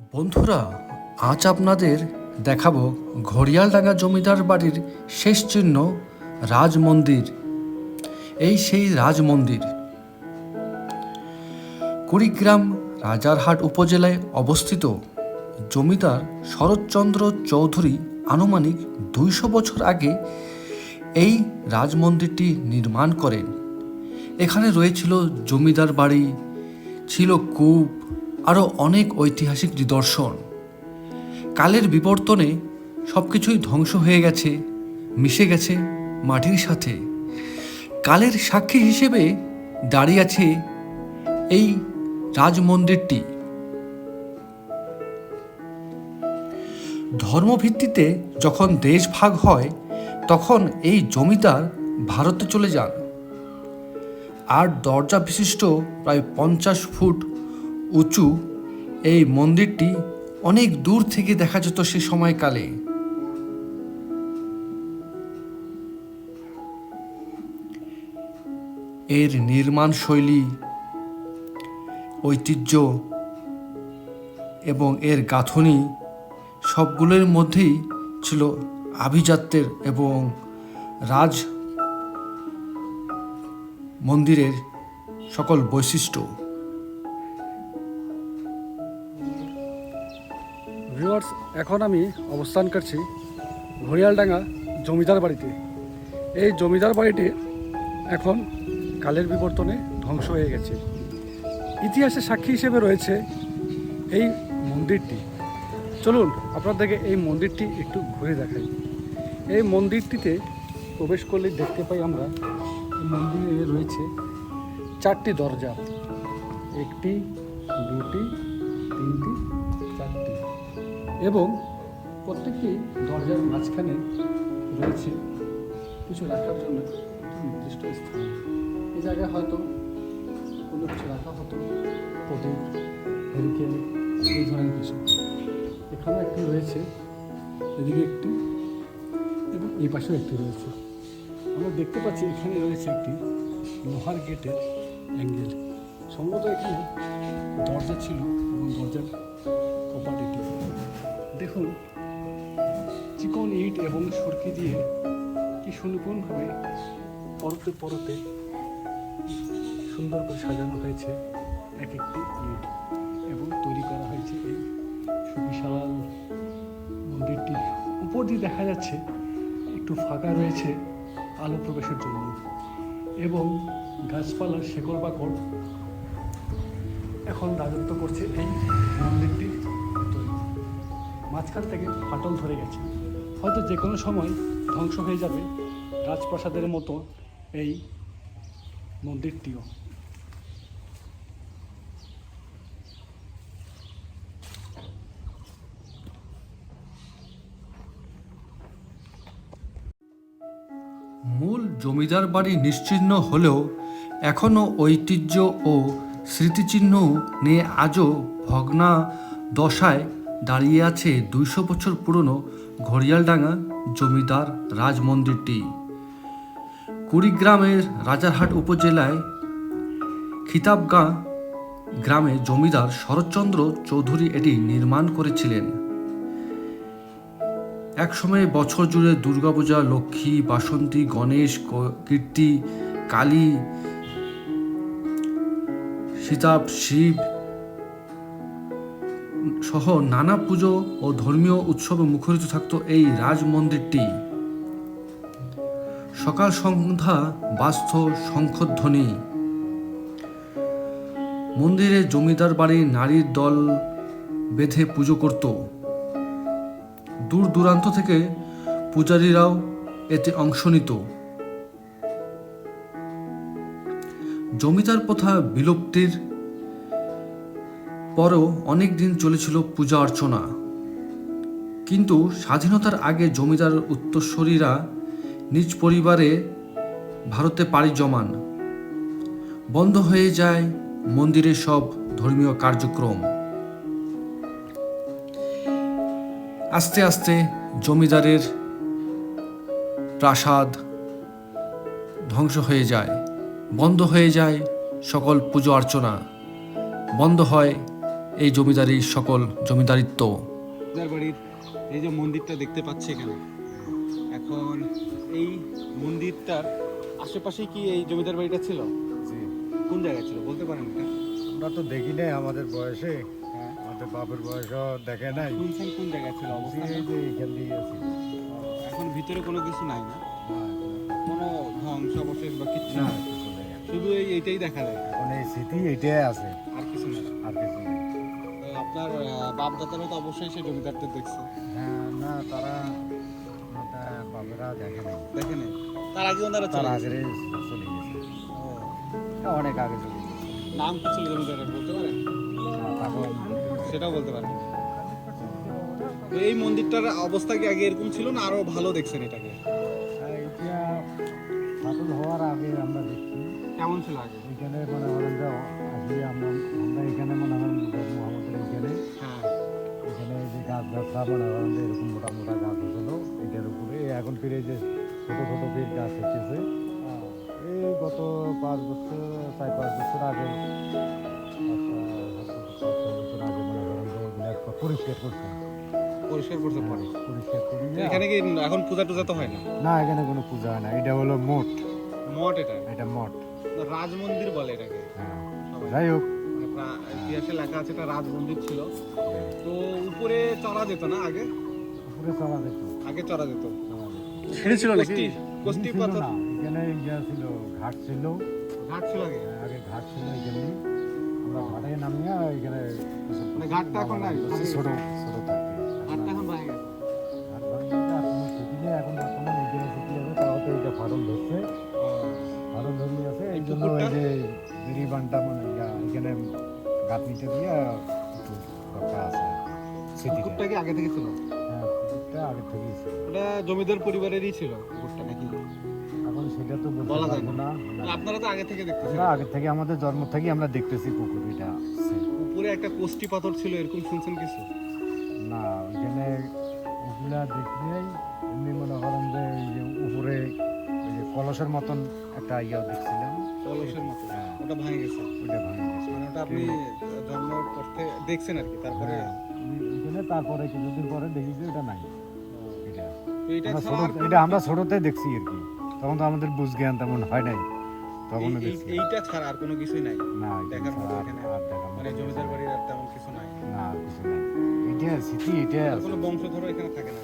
বন্ধুরা, আজ আপনাদের দেখাবো ঘড়িয়ালডাঙ্গা জমিদার বাড়ির শেষ চিহ্ন, রাজমন্দির। এই সেই রাজমন্দির। কুড়িগ্রাম রাজারহাট উপজেলায় অবস্থিত জমিদার শরৎচন্দ্র চৌধুরী আনুমানিক দুইশো বছর আগে এই রাজমন্দিরটি নির্মাণ করেন। এখানে রয়েছিল জমিদার বাড়ি, ছিল কূপ আরও অনেক ঐতিহাসিক নিদর্শন। কালের বিবর্তনে সব কিছুই ধ্বংস হয়ে গেছে, মিশে গেছে মাটির সাথে। কালের সাক্ষী হিসেবে দাঁড়িয়ে আছে এই রাজমন্দিরটি। ধর্মভিত্তিতে যখন দেশ ভাগ হয়, তখন এই জমিদার ভারতে চলে যান। আর দরজা বিশিষ্ট প্রায় পঞ্চাশ ফুট উঁচু, এই মন্দিরটি অনেক দূর থেকে দেখা যেত সে সময়কালে। এর নির্মাণ শৈলী, ঐতিহ্য এবং এর গাঁথনি সবগুলোর মধ্যেই ছিল আভিজাত্যের এবং রাজ মন্দিরের সকল বৈশিষ্ট্য। ভিউয়ার্স, এখন আমি অবস্থান করছি ঘড়িয়ালডাঙ্গা জমিদার বাড়িতে। এই জমিদার বাড়িটি এখন কালের বিবর্তনে ধ্বংস হয়ে গেছে। ইতিহাসের সাক্ষী হিসেবে রয়েছে এই মন্দিরটি। চলুন আপনাদেরকে এই মন্দিরটি একটু ঘুরে দেখাই। এই মন্দিরটিতে প্রবেশ করলে দেখতে পাই আমরা মন্দিরে রয়েছে চারটি দরজা। একটি, দুটি এবং প্রত্যেকটি দরজার মাঝখানে রয়েছে কিছু রাখার জন্য নির্দিষ্ট স্থান। এই জায়গায় হয়তো কোনো কিছু রাখা হতো, প্রদীপ, হেরিকেল, এই ধরনের কিছু। এখানে একটি রয়েছে, এদিকে একটি এবং এই পাশেও একটি রয়েছে। আমরা দেখতে পাচ্ছি এখানে রয়েছে একটি লোহার গেটের অ্যাঙ্গেল। সম্ভবত এখানে দরজা ছিল এবং দরজার দেখুন, চিকন ইট এবং সরকি দিয়ে কি সুনিপুণভাবে পরতে পরতে সুন্দর করে সাজানো হয়েছে এক একটি ইট এবং তৈরি করা হয়েছে এই সুবিশাল মন্দিরটি। উপর দিয়ে দেখা যাচ্ছে একটু ফাঁকা রয়েছে আলো প্রবেশের জন্য এবং গাছপালার শেকড় বাকড় এখন রাজত্ব করছে এই মন্দিরটি। মাঝখান থেকে ফাটল ধরে গেছে। হয়তো যে কোনো সময় ধ্বংস হয়ে যাবে রাজপ্রাসাদের মতো এই মন্দিরটিও। মূল জমিদার বাড়ি নিশ্চিহ্ন হলেও এখনও ঐতিহ্য ও স্মৃতিচিহ্ন নিয়ে আজও ভগ্না দশায় দাঁড়িয়ে আছে দুইশো বছর পুরনো ঘড়িয়ালডাঙ্গা জমিদার রাজমন্দিরটি। কুড়িগ্রামের রাজারহাট উপজেলায় খিতাবগাঁ গ্রামে জমিদার শরৎচন্দ্র চৌধুরী এটি নির্মাণ করেছিলেন। একসময় বছর জুড়ে দুর্গাপূজা, লক্ষ্মী, বাসন্তী, গণেশ কীর্তি, কালী সীতাব শিব সহ নানা পুজো ও ধর্মীয় উৎসবে মুখরিত থাকত এই রাজমন্দিরটি। সকাল সন্ধ্যা বাস্ত শঙ্খধ্বনি। মন্দিরে জমিদার বাড়ির নারীর দল বেঁধে পুজো করত। দূর দূরান্ত থেকে পূজারীরাও এতে অংশ নিত। জমিদার প্রথা বিলুপ্তির পরেও অনেক দিন চলেছিল পূজা অর্চনা। কিন্তু স্বাধীনতার আগে জমিদার উত্তরসূরিরা নিজ পরিবারে ভারতে পাড়ি জমান। বন্ধ হয়ে যায় মন্দিরের সব ধর্মীয় কার্যক্রম। আস্তে আস্তে জমিদারের প্রাসাদ ধ্বংস হয়ে যায়। বন্ধ হয়ে যায় সকল পুজো অর্চনা। বন্ধ হয় এই জমিদারি সকল জমিদারিত্ব। বাড়ির এই যে মন্দিরটা দেখতে পাচ্ছি এখানে এখন এই মন্দিরটার আশেপাশে কি এই জমিদার বাড়িটা ছিল? কোন জায়গায় ছিল? বলতে পারেন এটা। আমরা তো দেখি নাই আমাদের বয়সে। হ্যাঁ। আমাদের বাপের বয়সও দেখে নাই। শুনছেন কোন জায়গায় ছিল অবস্থা যে এখান দিয়ে গেছি। এখন ভিতরে কোনো কিছু নাই না? কোনো ধ্বংস অবশেষ বা কিছু না নাই? শুধু এইটাই দেখা যায়। এখন এই স্মৃতি এটাই আছে। আপনার বাপ দাদারও তো অবশ্যই সেই জমিদারদের দেখছে। হ্যাঁ না তারা বাবেরা দেখে নাই। দেখেন তার আগে ওনারা তার আগে চলে গেছে। অনেক আগে চলে গেছে। নাম কি ছিল জমিদারের বলতে পারেন? সেটাও বলতে পারেন। এই মন্দিরটার অবস্থা কি আগে এরকম ছিল না আরও ভালো দেখছেন এটাকে? কেমন ছিল আগে? এখানে মনে করেন যে আসলে আমরা আমরা এখানে মনে করেন মোহাম্মদের এখানে। হ্যাঁ। এখানে যে গাছ গাছরা মনে করেন যে এরকম মোটা মোটা গাছ হচ্ছিল এটার উপরে। এখন ফিরে যে ছোট ছোট বেশ গাছ হচ্ছে এই গত পাঁচ বছর চার পাঁচ বছর আগে বছর, মনে করেন পরিষ্কার করছে পরিষ্কার করতে পারে? পরিষ্কার করি এখানে কি এখন পূজা টুজা তো হয় না? না এখানে কোনো পূজা হয় না। এটা হলো মঠ। মঠ এটা? এটা মঠ। রাজ মন্দির বলে এটাকে। হ্যাঁ যাই হোক। মানে ইতিহাসে লেখা আছে এটা রাজ মন্দির ছিল। তো উপরে চড়া যেত না আগে? উপরে চলা যেত। আগে চড়া যেত। সিঁড়ি ছিল নাকি? কষ্টি পাথর না, এখানে ইয়া ছিল ঘাট ছিল। ঘাট ছিল আগে? আগে ঘাট ছিল এখানে আমরা ঘাটে নামিয়া এখানে মানে ঘাটটা এখন নাই, ছোট ছোট থাকে ঘাটটা এখন ভেঙে গেছে। ঘাট ভাঙে এখন বর্তমানে এখানে ক্ষতি হবে তাও তো এটা ফাটল ধরছে। এই জন্য? এই যে বিড়ি বানটা মানে এখানে গাঁথনিটা দিয়ে একটু রক্ষা আছে পুকুরটা কি আগে থেকে ছিল? হ্যাঁ পুকুরটা আগে থেকেই ছিল। ওটা জমিদার পরিবারেরই ছিল পুকুরটা নাকি? এখন সেটা তো বলা যায় না। না। আপনারা তো আগে থেকে দেখতেছেন। আমরা আগে থেকে আমাদের জন্ম থেকে আমরা দেখতেছি এটা আছে। উপরে একটা কোষ্টি পাথর ছিল এরকম শুনছেন কিছু? না ওইখানে ওগুলা দেখলেই এমনি মনে করেন যে উপরে কলসের মতন একটা ইয়ে দেখছিলাম। কলসের মতো। হ্যাঁ, ওটা ভেঙে গেছে। ওইটা ভাঙে গেছে। মানে ওটা আপনি জন্ম করতে দেখছেন আর কি তারপরে হ্যাঁ, তারপরে কিছুদিন পরে দেখি যে ওটা নাই। এটা। এটা আমরা ছোটতে দেখছি আর কি। তখন তো আমাদের বুঝ জ্ঞান তেমন হয় নাই। তখন এইটা ছাড়া আর কোনো কিছুই নাই। না দেখার মতো এখানে মানে জমিদার বাড়ির আর তেমন কিছু নাই। না কিছু নাই। এটা স্মৃতি এটা কোনো বংশধর এখানে থাকে না।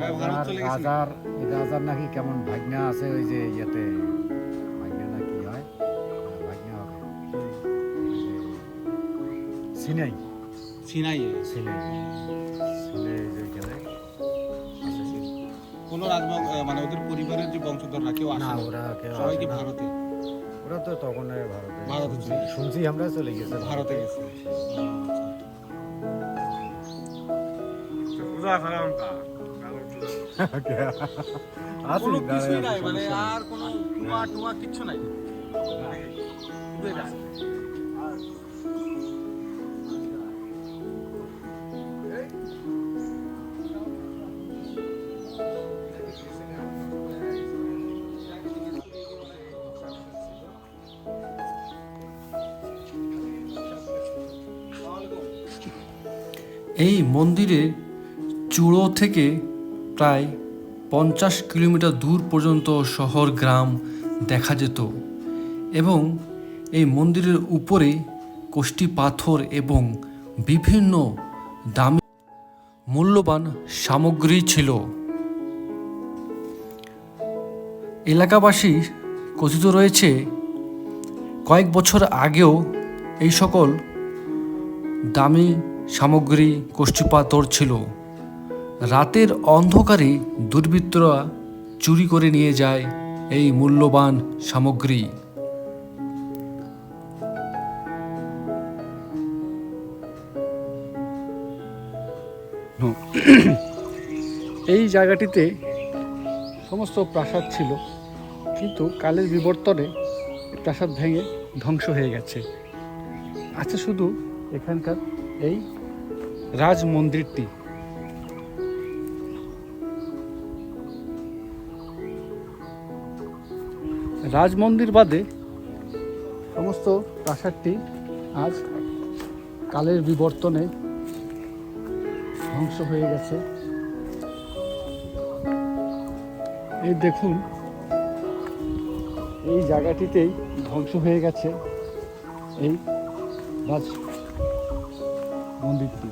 ভারত রাজার- নাকি? রাজার নাকি কেমন ভাগ্না আছে ওই যে ইয়েতে? ভাগ্না না কি হয়? হ্যাঁ, ভাগ্না হবে। সিনাই। সিনাই। সিনাই। সিনাই যে গেলে। কোনো রাজবংশ মানে ওদের পরিবারের যে বংশধররা কেউ আসে না ওরা কেউ সবাই কি ভারতে? ওরা তো তখন ভারতে। ভারতে শুনছি- আমরা চলে গেছে। ভারতে গেছে। আছে কোনো কিছুই নাই মানে আর কোনো টুয়া টুয়া কিচ্ছু নাই। এই মন্দিরের চূড়ো থেকে প্রায় পঞ্চাশ কিলোমিটার দূর পর্যন্ত শহর গ্রাম দেখা যেত এবং এই মন্দিরের উপরে কোষ্টি পাথর এবং বিভিন্ন দামি মূল্যবান সামগ্রী ছিল। এলাকাবাসী কথিত রয়েছে, কয়েক বছর আগেও এই সকল দামি সামগ্রী কোষ্ঠীপাতর ছিল। রাতের অন্ধকারে দুর্বৃত্তরা চুরি করে নিয়ে যায় এই মূল্যবান সামগ্রী। এই জায়গাটিতে সমস্ত প্রাসাদ ছিল, কিন্তু কালের বিবর্তনে প্রাসাদ ভেঙে ধ্বংস হয়ে গেছে। আছে শুধু এখানকার এই রাজ মন্দিরটি রাজ মন্দির বাদে সমস্ত প্রাসাদটি আজ কালের বিবর্তনে ধ্বংস হয়ে গেছে। এই দেখুন, এই জায়গাটিতেই ধ্বংস হয়ে গেছে এই রাজ মন্দিরটি